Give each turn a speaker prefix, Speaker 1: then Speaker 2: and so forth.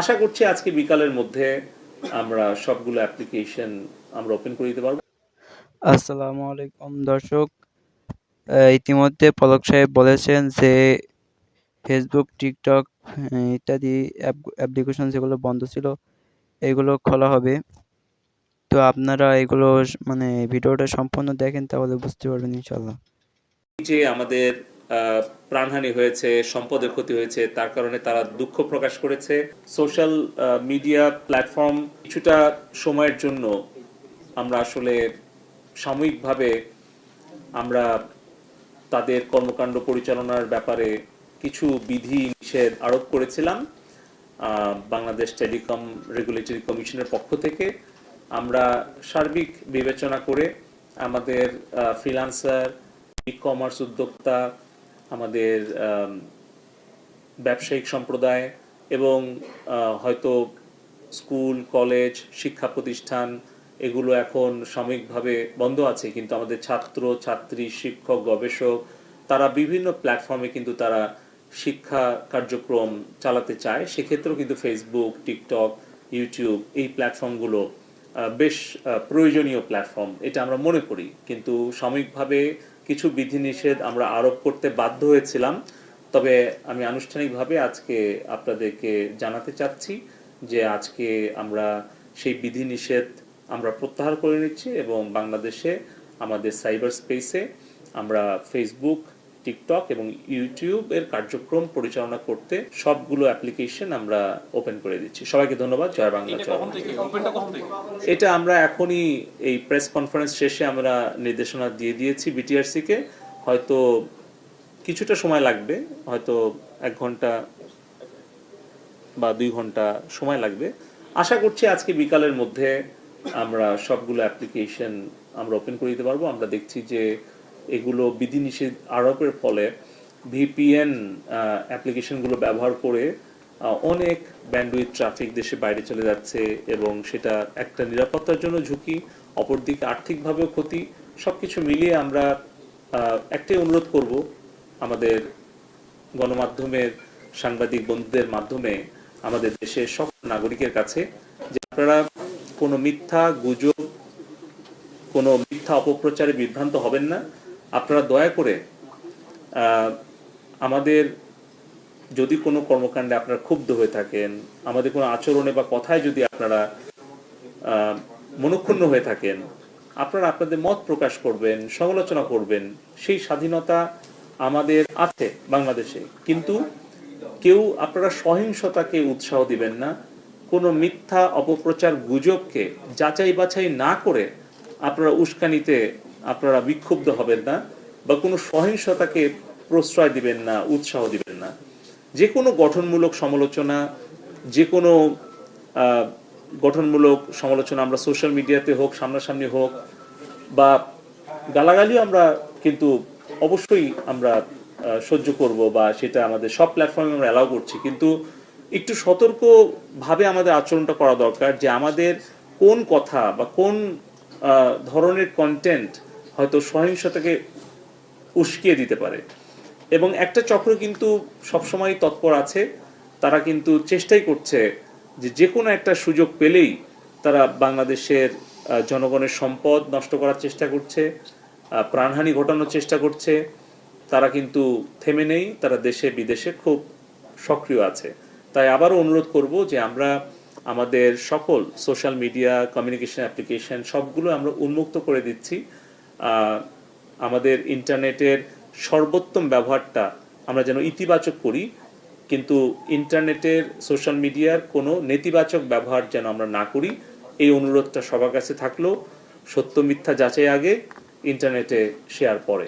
Speaker 1: আশা করছি আজকে বিকালের মধ্যে আমরা সবগুলো অ্যাপ্লিকেশন আমরা ওপেন করে দিতে পারব।
Speaker 2: আসসালামু আলাইকুম দর্শক। ইতিমধ্যে পলক সাহেব বলেছেন যে ফেসবুক টিকটক ইত্যাদি অ্যাপ অ্যাপ্লিকেশন যেগুলো বন্ধ ছিল এগুলো খোলা হবে। তো আপনারা এগুলো মানে ভিডিওটা সম্পূর্ণ দেখেন তাহলে বুঝতে পারবেন ইনশাল্লাহ
Speaker 1: যে আমাদের প্রাণহানি হয়েছে, সম্পদের ক্ষতি হয়েছে, তার কারণে তারা দুঃখ প্রকাশ করেছে। সোশ্যাল মিডিয়া প্ল্যাটফর্ম কিছুটা সময়ের জন্য আমরা আসলে সাময়িকভাবে আমরা তাদের কর্মকাণ্ড পরিচালনার ব্যাপারে কিছু বিধি নিষেধ আরোপ করেছিলাম বাংলাদেশ টেলিকম রেগুলেটরি কমিশনের পক্ষ থেকে। আমরা সার্বিক বিবেচনা করে আমাদের ফ্রিল্যান্সার ই কমার্স উদ্যোক্তা আমাদের ব্যবসায়িক সম্প্রদায় এবং হয়তো স্কুল, কলেজ, শিক্ষা প্রতিষ্ঠান এগুলো এখন সাময়িকভাবে বন্ধ আছে। কিন্তু আমাদের ছাত্র, ছাত্রী, শিক্ষক, গবেষক তারা বিভিন্ন প্ল্যাটফর্মে কিন্তু তারা শিক্ষা কার্যক্রম চালাতে চায়। সেক্ষেত্রেও কিন্তু ফেসবুক টিকটক ইউটিউব এই প্ল্যাটফর্মগুলো বেশ প্রয়োজনীয় প্ল্যাটফর্ম এটা আমরা মনে করি। কিন্তু সাময়িকভাবে কিছু বিধিনিষেধ আমরা আরোপ করতে বাধ্য হয়েছিলাম। তবে আমি আনুষ্ঠানিকভাবে আজকে আপনাদেরকে জানাতে চাচ্ছি যে আজকে আমরা সেই বিধিনিষেধ আমরা প্রত্যাহার করে নিচ্ছি এবং বাংলাদেশে, আমাদের সাইবার স্পেসে আমরা ফেসবুক টিকটক এবং ইউটিউব এর কার্যক্রম পরিচালনা করতে সবগুলো অ্যাপ্লিকেশন আমরা ওপেন করে দিচ্ছি। সবাইকে ধন্যবাদ। জয় বাংলা জয় এটা আমরা এখনই এই প্রেস কনফারেন্স শেষে আমরা নির্দেশনা দিয়ে দিয়েছি বিটিআরসি কে। হয়তো কিছুটা সময় লাগবে হয়তো এক ঘণ্টা বা দুই ঘণ্টা সময় লাগবে। আশা করছি আজকে বিকালের মধ্যে আমরা সবগুলো অ্যাপ্লিকেশন আমরা ওপেন করে দিতে পারব। আমরা দেখছি যে এগুলো বিধিনিষেধ আরোপের ফলে ভিপিএন অ্যাপ্লিকেশনগুলো ব্যবহার করে অনেক ব্যান্ডউইথ ট্রাফিক দেশে বাইরে চলে যাচ্ছে এবং সেটা একটা নিরাপত্তার জন্য ঝুঁকি, অপরদিকে আর্থিকভাবেও ক্ষতি, সবকিছু মিলিয়ে আমরা একটাই অনুরোধ করব আমাদের গণমাধ্যমের সাংবাদিক বন্ধুদের মাধ্যমে, আমাদের দেশের সকল নাগরিকের কাছে যে আপনারা কোনো মিথ্যা গুজব, কোনো মিথ্যা অপপ্রচারে বিভ্রান্ত হবেন না। আপনারা দয়া করে আমাদের যদি কোনো কর্মকাণ্ডে আপনারা ক্ষুব্ধ হয়ে থাকেন, আমাদের কোনো আচরণে বা কথায় যদি আপনারা মনক্ষুণ্ণ হয়ে থাকেন, আপনারা আপনাদের মত প্রকাশ করবেন, সমালোচনা করবেন, সেই স্বাধীনতা আমাদের আছে বাংলাদেশে। কিন্তু কেউ আপনারা সহিংসতাকে উৎসাহ দিবেন না, কোনো মিথ্যা অপপ্রচার গুজবকে যাচাই বাছাই না করে আপনারা উস্কানিতে আপনারা বিক্ষুব্ধ হবেন না বা কোনো সহিংসতাকে প্রশ্রয় দিবেন না, উৎসাহ দিবেন না। যে কোনো গঠনমূলক সমালোচনা যে কোনো গঠনমূলক সমালোচনা আমরা সোশ্যাল মিডিয়াতে হোক, সামনাসামনি হোক, বা গালাগালিও আমরা কিন্তু অবশ্যই আমরা সহ্য করব বা সেটা আমাদের সব প্ল্যাটফর্মে আমরা অ্যালাউ করছি। কিন্তু একটু সতর্কভাবে আমাদের আচরণটা করা দরকার যে আমাদের কোন কথা বা কোন ধরনের কন্টেন্ট হয়তো সহিংসতাকে উস্কিয়ে দিতে পারে। এবং একটা চক্র কিন্তু সবসময় তৎপর আছে। তারা কিন্তু চেষ্টাই করছে যে যে কোনো একটা সুযোগ পেলেই তারা বাংলাদেশের জনগণের সম্পদ নষ্ট করার চেষ্টা করছে প্রাণহানি ঘটানোর চেষ্টা করছে। তারা কিন্তু থেমে নেই, তারা দেশে বিদেশে খুব সক্রিয় আছে। তাই আবারও অনুরোধ করব যে আমরা আমাদের সকল সোশ্যাল মিডিয়া কমিউনিকেশন অ্যাপ্লিকেশন সবগুলো আমরা উন্মুক্ত করে দিচ্ছি। আমাদের ইন্টারনেটের সর্বোত্তম ব্যবহারটা আমরা যেন ইতিবাচক করি, কিন্তু ইন্টারনেটের সোশ্যাল মিডিয়ার কোনো নেতিবাচক ব্যবহার যেন আমরা না করি, এই অনুরোধটা সবার কাছে থাকল। সত্য মিথ্যা যাচাই আগে ইন্টারনেটে শেয়ার পরে।